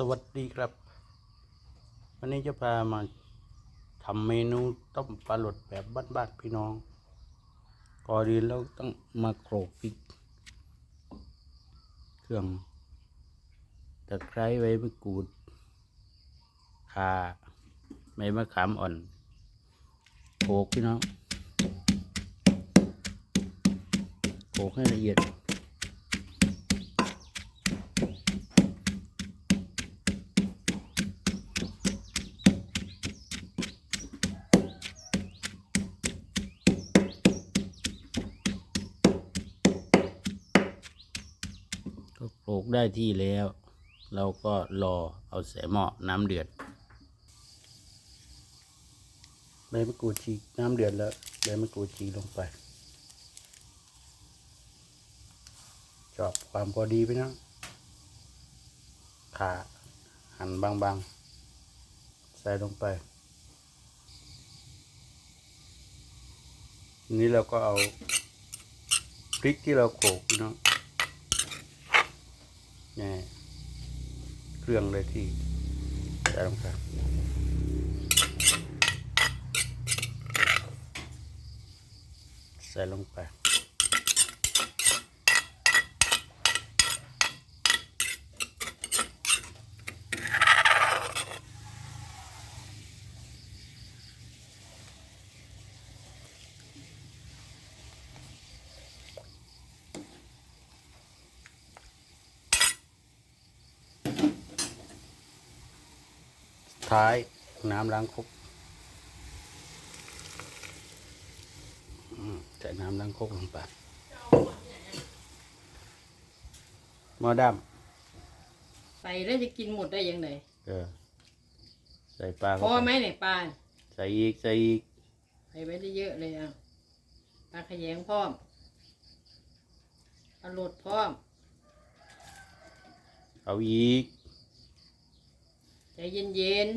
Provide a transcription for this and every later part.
สวัสดีครับ วันนี้จะพามาทำเมนูต้มปลาหลดแบบบ้านๆพี่น้อง ก่อนอื่นเราต้องมาโขลกพริก เครื่องตะไคร้ใบมะกรูดข่าใบมะขามอ่อนโขลกพี่น้องโขลกให้ละเอียด ก็โขกได้ที่แล้ว เราก็รอเอาใส่หม้อน้ำเดือดใบมะกรูดฉีกน้ำเดือดแล้วใบมะกรูดฉีกลงไปชอบความพอดีไปนะขาหั่นบางๆ ใส่ลงไป นี้เราก็เอาพริกที่เราโขลกน้อง นี่เครื่องเลยที่ใส่ลงไปใส่ลงไป ท้ายน้ำล้างครกอืมใส่น้ำล้างครกลงไปหม้อดใส่แล้วจะกินหมดได้ยังไงำเออใส่ปลาพเข้าอไปไหมเนี่ยปลาใส่อีกใส่อีกใส่ไว้ได้เยอะเลยอะปลาขยงพร้อมปลาหลดพร้อมเอาอีก ใจเย็น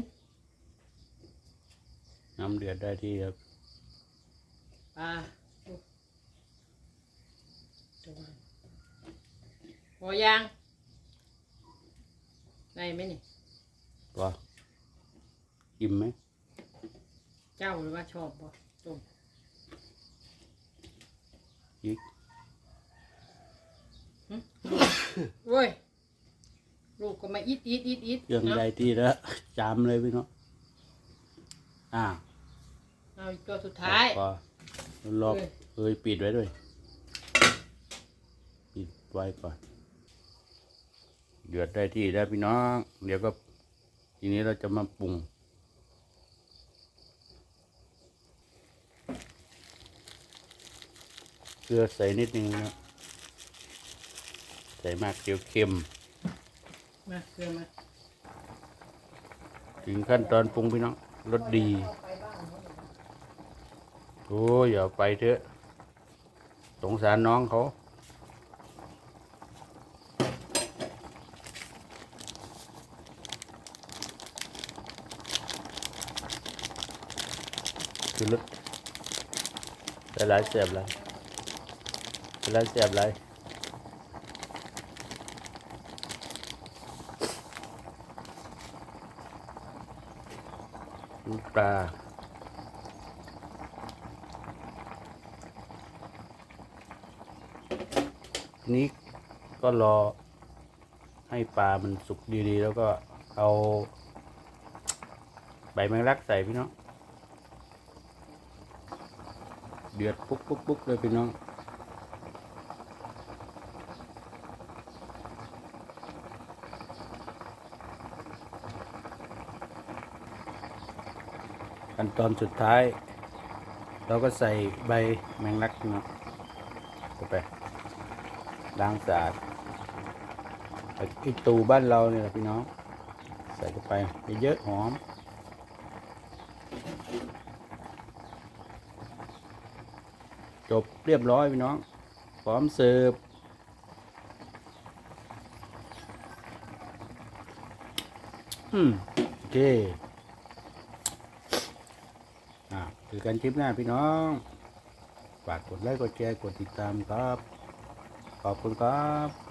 น้ำเดือดได้ที่ครับๆปลาพอยังได้ไหมนี่ว่าอิ่มไหมเจ้าหรือว่าชอบบ่ต้มอีก เว้ยลูกก็มา อิดอิดอิดอิดเครื่องเอาได้ที่แล้วจามเลยพี่น้องอ่าเอาอีกตัวสุดท้ายพอรอบเอ้ยเอ้ยปิดไว้ด้วย ปิดไว้ก่อนเดือดได้ที่แล้วพี่น้อง เดี๋ยวก็ทีนี้เราจะมาปรุงเกลือใส่นิดนึงนะใส่มากเดี๋ยวเค็ม มาเกลือมาถึงขั้นตอนปรุงพี่น้องรสดี โอ้ยอย่าไปเถอะ สงสารน้องเขา คือรสแต่หลายเสียบหลายแต่หลายเสียบหลาย น้ำปลาทีนี้ก็รอให้ปลามันสุกดีๆ แล้วก็เอาใบแมงลักใส่พี่น้อง เดือดปุ๊กปุ๊กปุ๊กเลยพี่น้อง ขั้นตอนสุดท้าย เราก็ใส่ใบแมงลักพี่น้องไปล้างสะอาดไอ้ตูบ้านเราเนี่ยพี่น้อง ใส่เข้าไปเยอะหอมจบเรียบร้อยพี่น้อง พร้อมเสิร์ฟอืม โอเค อ่าคือกันคลิปหน้าพี่น้องฝากกดไลค์กดแชร์กดติดตามครับ ขอบคุณครับ